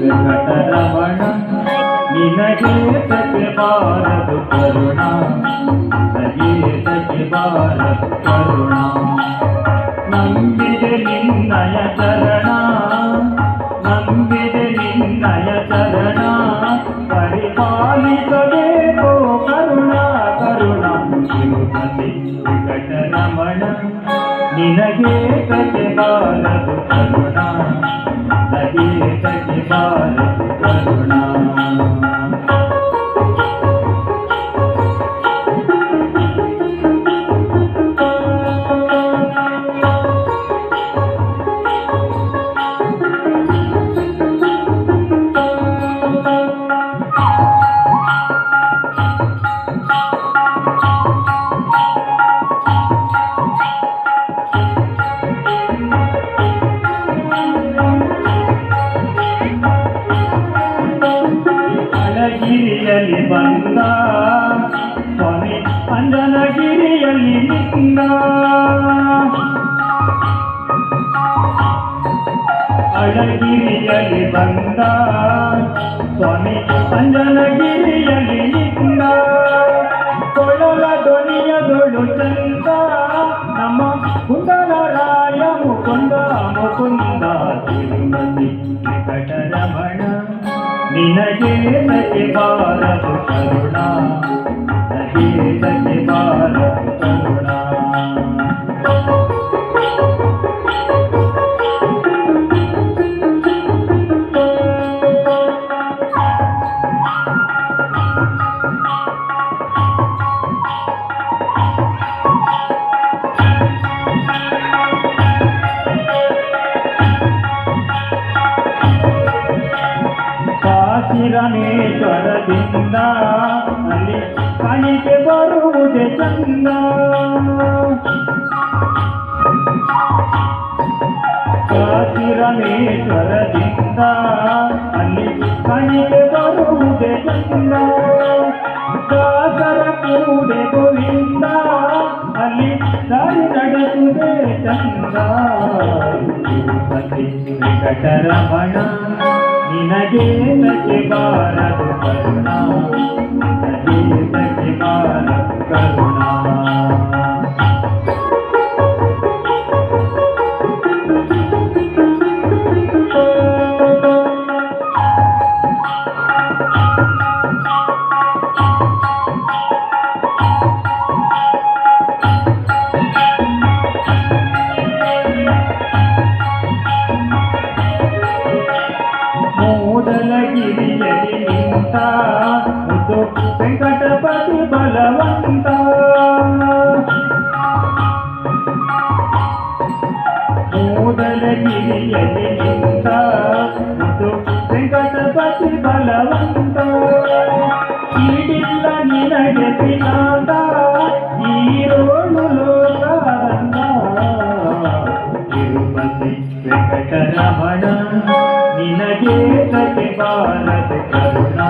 వెంకటరమణ నినగీతకి బారదు కరుణ నినగీతకి బారదు కరుణ ನಿನಗೆ ಅಂಜನಗಿರಿಯಲ್ಲಿ ನಿಂದ ಅಳಗಿರಿಯಲ್ಲಿ ಬಂದ ಸ್ವಾಮಿ ಅಂಜನಗಿರಿಯಲ್ಲಿ ನಿಂದ ಕೊಳಲ ಧ್ವನಿಯದೊಳು ಚಂದ ನಮ್ಮ ಕುಂದಲರಾಯ ಮುಕುಂದ ಮುಕುಂದ ತಿರುಮತಿ ವೆಂಕಟರಮಣ ನಿನಗೆ ಸಖಿ ಬಾರದು ಕರುಣ ಕಾಶಿರಮೇಶ್ವರದಿಂದ ಅಲ್ಲಿ ಕಣಿಗೆ ಬರುವುದೇ ಚಂದ ಕಾಶಿರಮೇಶ್ವರದಿಂದ ಅಲ್ಲಿ ಕಣಿಗೆ ಬರುವುದೇ ಚಂದ ದಾಸರ ಕೂಡೆ ಗೋವಿಂದ ಅಲ್ಲಿ ದಾರಿ ನಡೆಸುವುದೇ ಚಂದ ತಿರುಪತಿ ವೆಂಕಟರಮಣ ನಿನಗೆ ಸಖಿ ಬಾರದು ಕರುಣ ನಿನಗೆ ಸಖಿ ಬಾರದು ಕರುಣ బలవంత వెంకటపతి బలవంత. వెంకటపతి బలవంత. ఈ నిన్న నడిపినాదా వెంకటరమణ నినగే సతి భారత కరుణా.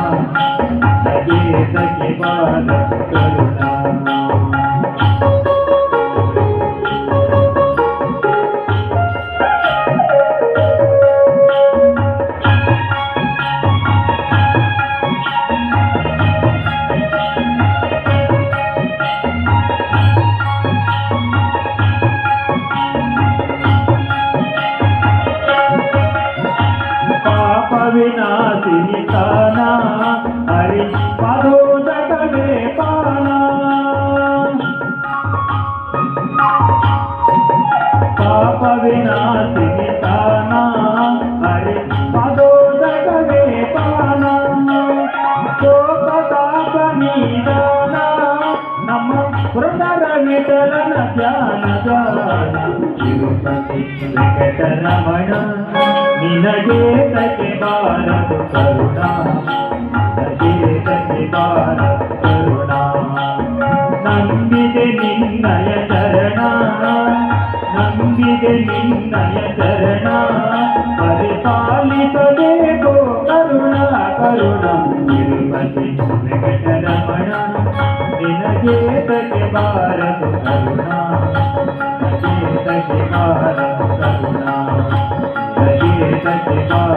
వెంకట వెంకటరమణ నినగే సతి బాల కరుణా నగే సతి బాల కరుణా నంబిదే నిన్నయ చరణ నంబిదే నిన్నయ చరಣ పరిపాలిసదేవో కరుణా కరుణం తిరుపతి Thank you.